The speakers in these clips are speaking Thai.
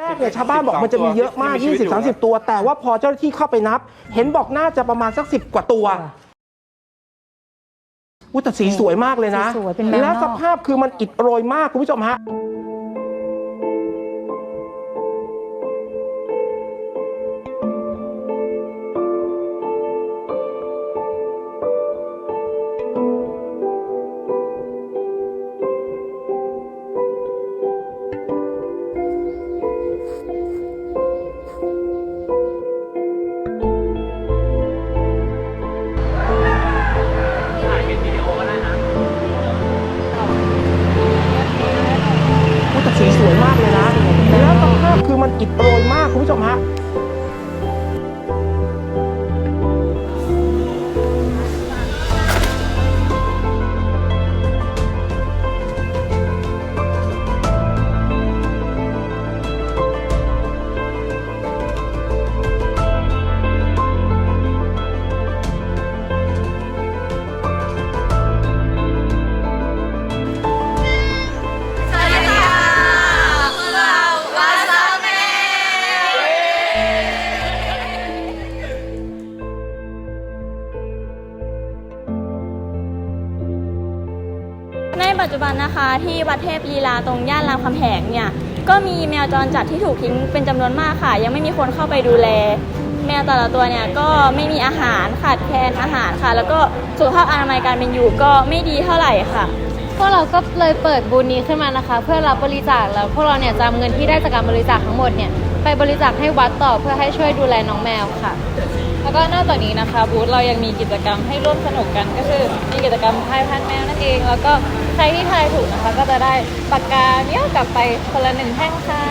แรกเนี่ยชาวบ้านบอกมันจะมีเยอะมากที่มีชีวิตอยู่20 30 ตัว แต่ว่าพอเจ้าหน้าที่เข้าไปนับ เห็นบอกน่าจะประมาณสักสิบกว่าตัวอุ้ยแต่สีสวยมากเลยนะ สีสวยเป็นแมวนอก และสภาพคือมันอิดโรยมากคุณผู้ชมฮะ วยมากเลยนะแล้วสภาพคือมันอิดโรยมากคุณผู้ชมฮะ ปัจจุบันนะคะที่วัดเทพลีลาตรงย่านรามคำแหงเนี่ยก็มีแมวจรจัดที่ถูกทิ้งเป็นจำนวนมากค่ะ ยังไม่มีคนเข้าไปดูแล แมวแต่ละตัวเนี่ยก็ไม่มีอาหารขาดแคลนอาหารค่ะ แล้วก็สุขภาพอนามัยการเป็นอยู่ก็ไม่ดีเท่าไหร่ค่ะ พวกเราก็เลยเปิดบูธนี้ขึ้นมานะคะ เพื่อรับบริจาคแล้วพวกเราเนี่ยจะนำเงินที่ได้จากการบริจาคทั้งหมดเนี่ยไปบริจาคให้วัดต่อเพื่อให้ช่วยดูแลน้องแมวค่ะแล้วก็นอกจากนี้นะคะบูธเรายังมีกิจกรรมให้ร่วมสนุกกันก็คือมีกิจกรรมทายพันแมวนั่นเอง แล้วก็ ใครที่ทายถูกนะคะ ก็จะได้ปากกาเนี้ยกลับไปคนละหนึ่งแท่งค่ะ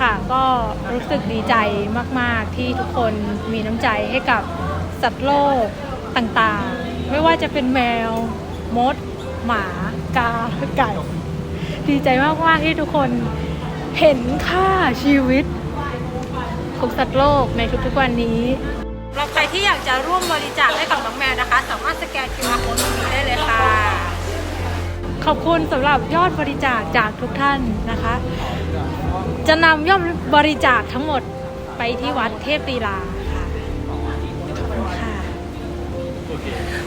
ค่ะก็รู้สึกดีใจมาก ๆ ที่ทุกคนมีน้ำใจให้กับสัตว์โลกต่างๆ ไม่ว่าจะเป็นแมว มด หมา กา ไก่ ดีใจมาก ๆ ที่ทุกคนเห็นค่าชีวิตของสัตว์โลกในทุกๆวันนี้ เราใครที่อยากจะร่วมบริจาคให้กับน้องแมวนะคะ สามารถสแกน QR code ตรงนี้ได้เลยค่ะ ขอบคุณสำหรับยอดบริจาคจากทุกท่านนะคะ จะนำยอดบริจาคทั้งหมดไปที่วัดเทพตีลาค่ะขอบคุณค่ะ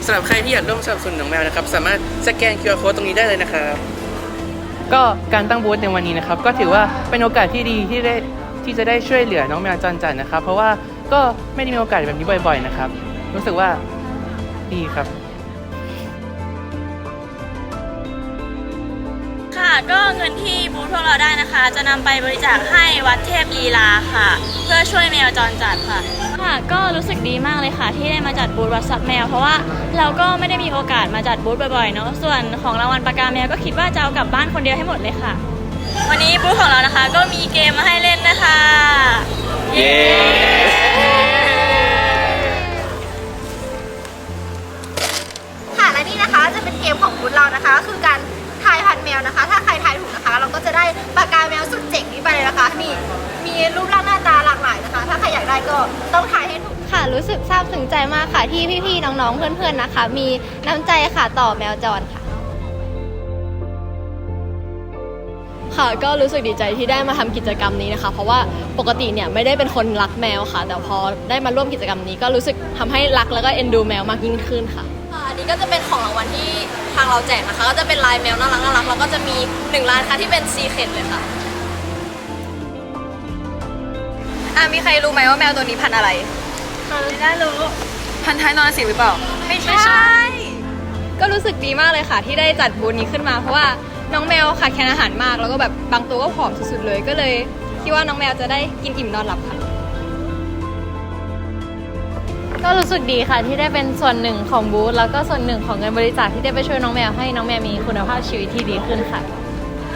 สำหรับใครที่อยากร่วมสนับสนุนน้องแมวนะครับ สามารถสแกน QR code ตรงนี้ได้เลยนะครับ ก็การตั้งบูธในวันนี้นะครับ ก็ถือว่าเป็นโอกาสที่ดีที่ได้ที่จะได้ช่วยเหลือน้องแมวจรจัดนะครับ เพราะว่า ก็ไม่ได้มีโอกาสแบบนี้บ่อยๆนะครับ รู้สึกว่าดีครับ ค่ะก็เงินที่บูธพวกเราได้นะคะ จะนำไปบริจาคให้วัดเทพลีลาค่ะ เพื่อช่วยแมวจรจัดค่ะ ค่ะ ก็รู้สึกดีมากเลยค่ะ ที่ได้มาจัดบูธวัดซับแมว เพราะว่าเราก็ไม่ได้มีโอกาสมาจัดบูธบ่อยๆเนาะส่วนของรางวัลปากกาแมวก็คิดว่าจะเอากลับบ้านคนเดียวให้หมดเลยค่ะ วันนี้บูธของเรานะคะ ก็มีเกมมาให้เล่นนะคะ เย้ เกมของบูธเรานะคะก็คือการทายพันธุ์แมวนะคะ ถ้าใครทายถูกนะคะ เราก็จะได้ปากกาแมวสุดเจ๋งนี้ไปเลยนะคะนี่มีรูปร่างหน้าตาหลากหลายนะคะ ถ้าใครอยากได้ก็ต้องทายให้ถูก ค่ะรู้สึกซาบซึ้งใจมากค่ะที่พี่ๆน้องๆเพื่อนๆนะคะ มีน้ำใจค่ะต่อแมวจรค่ะ ค่ะก็รู้สึกดีใจที่ได้มาทำกิจกรรมนี้นะคะ เพราะว่าปกติเนี่ยไม่ได้เป็นคนรักแมวค่ะ แต่พอได้มาร่วมกิจกรรมนี้ก็รู้สึกทำให้รักแล้วก็เอ็นดูแมวมากยิ่งขึ้นค่ะ อันนี้ก็จะเป็นของรางวัลที่ทางเราแจกนะคะ ก็จะเป็นลายแมวน่ารักน่ารักแล้วก็จะมีหนึ่งลายนะคะที่เป็นซีเคดเลยค่ะอะมีใครรู้ไหมว่าแมวตัวนี้พันธุ์อะไรได้รู้ พันธุ์ไทยนอนสิหรือเปล่า ไม่ใช่ ก็รู้สึกดีมากเลยค่ะ ที่ได้จัดบูธนี้ขึ้นมา เพราะว่าน้องแมวขาดแคลนอาหารมาก แล้วก็แบบบางตัวก็ผอมสุดๆเลย ก็เลยคิดว่าน้องแมวจะได้กินอิ่มนอนหลับค่ะ ก็รู้สึกดีค่ะที่ได้เป็นส่วนหนึ่งของบูธแล้วก็ส่วนหนึ่งของเงินบริจาคที่ได้ไปช่วยน้องแมวให้น้องแมวมีคุณภาพชีวิตที่ดีขึ้นค่ะ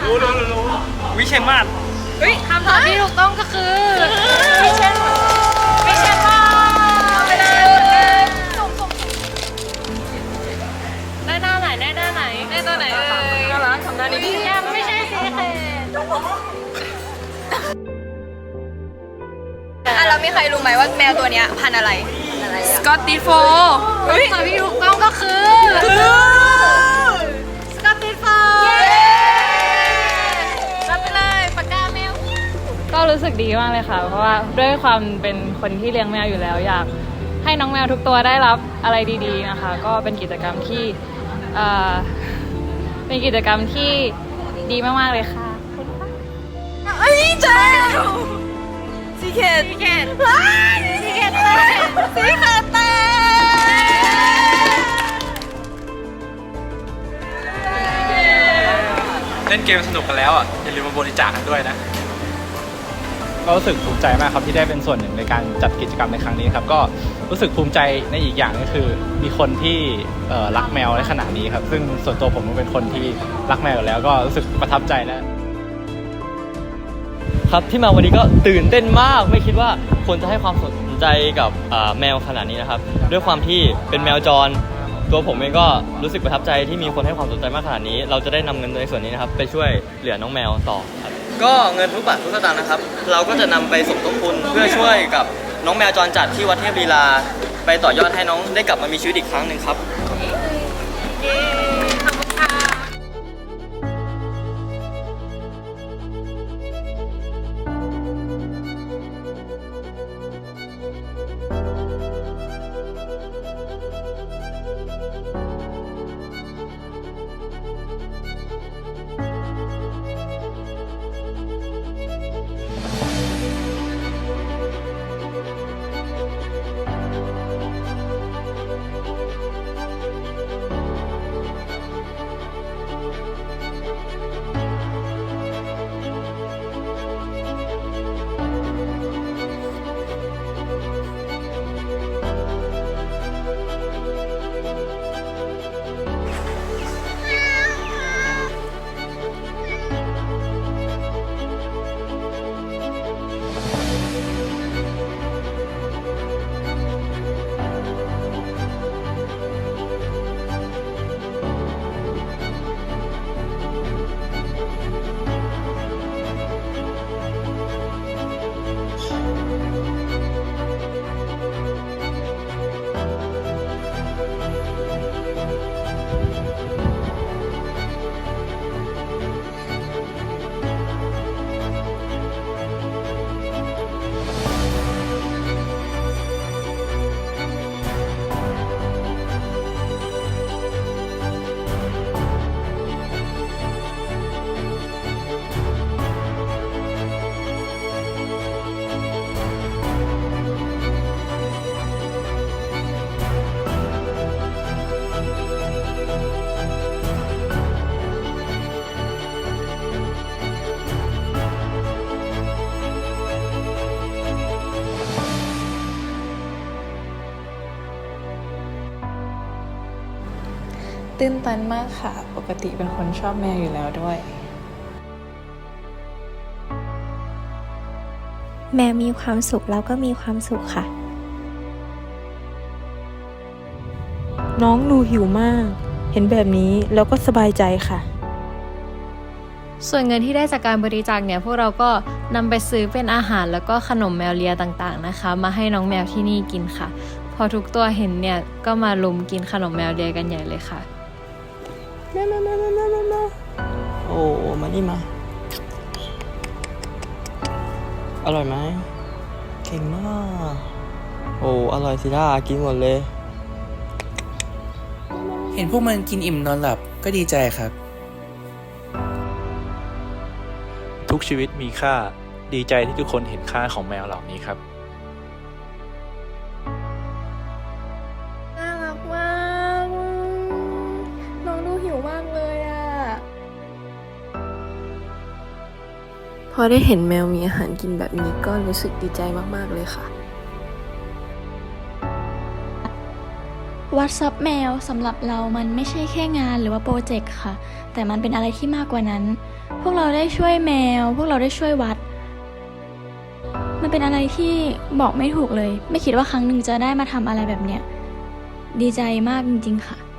รู้รู้รู้วิเชมาศคำตอบที่ถูกต้องก็คือไม่ใช่ไม่ใช่ว่าไปเลยได้หน้าไหนได้หน้าไหนได้ตัวไหนเอ่ยน่ารักทำหน้าดียังไม่ใช่สิเคอะแล้วมีใครรู้ไหมว่าแมวตัวเนี้ยพันธุ์อะไรส กอตติโฟคำตอบที่ถูกต้องก็คือสกอตติโฟสึกดีมากเลยค่ะ เพราะว่าด้วยความเป็นคนที่เลี้ยงแมวอยู่แล้วอยากให้น้องแมวทุกตัวได้รับอะไรดีๆนะคะ ก็เป็นกิจกรรมที่เอ่อเป็นกิจกรรมที่ดีมากๆเลยค่ะเอ้ยเจ้าสีเขตสีเขตว้ายสีเขตเลยสีเขต เล่นเกมสนุกกันแล้วอะอย่าลืมมาบริจาคกันด้วยนะ ก็รู้สึกภูมิใจมากครับที่ได้เป็นส่วนหนึ่งในการจัดกิจกรรมในครั้งนี้ครับก็รู้สึกภูมิใจในอีกอย่างก็คือ มีคนที่เอ่อรักแมวในขนาดนี้ครับ ซึ่งส่วนตัวผมก็เป็นคนที่รักแมวอยู่แล้วก็รู้สึกประทับใจและ ครับที่มาวันนี้ก็ตื่นเต้นมาก ไม่คิดว่าคนจะให้ความสนใจกับอ่าแมวขนาดนี้นะครับ ด้วยความที่เป็นแมวจร ตัวผมเองก็รู้สึกประทับใจที่มีคนให้ความสนใจมากขนาดนี้ เราจะได้นำเงินในส่วนนี้นะครับไปช่วยเหลือน้องแมวต่อครับก็เงินทุกบาททุกสตางค์นะครับ เราก็จะนำไปสมทบทุนเพื่อช่วยกับน้องแมวจรจัดที่วัดเทพลีลา ไปต่อยอดให้น้องได้กลับมามีชีวิตอีกครั้งหนึ่งครับ ตื้นตันมากค่ะ ปกติเป็นคนชอบแมวอยู่แล้วด้วย แมวมีความสุขแล้วก็มีความสุขค่ะ น้องดูหิวมาก เห็นแบบนี้แล้วก็สบายใจค่ะ ส่วนเงินที่ได้จากการบริจาคเนี่ยพวกเราก็นำไปซื้อเป็นอาหารแล้วก็ขนมแมวเลียต่างๆนะคะ มาให้น้องแมวที่นี่กินค่ะ พอทุกตัวเห็นเนี่ยก็มาลุมกินขนมแมวเลียกันใหญ่เลยค่ะ โอ้มานี่มา อร่อยไหมเก่งมาก โอ้อร่อยสิท่ากินหมดเลย เห็นพวกมันกินอิ่มนอนหลับก็ดีใจครับ ทุกชีวิตมีค่าดีใจที่ทุกคนเห็นค่าของแมวเหล่านี้ครับ พอได้เห็นแมวมีอาหารกินแบบนี้ก็รู้สึกดีใจมาก ๆ เลยค่ะ วัดซับแมวสำหรับเรามันไม่ใช่แค่งานหรือว่าโปรเจกต์ค่ะ แต่มันเป็นอะไรที่มากกว่านั้น พวกเราได้ช่วยแมว พวกเราได้ช่วยวัด มันเป็นอะไรที่บอกไม่ถูกเลย ไม่คิดว่าครั้งหนึ่งจะได้มาทำอะไรแบบเนี้ยดีใจมากจริง ๆ ค่ะ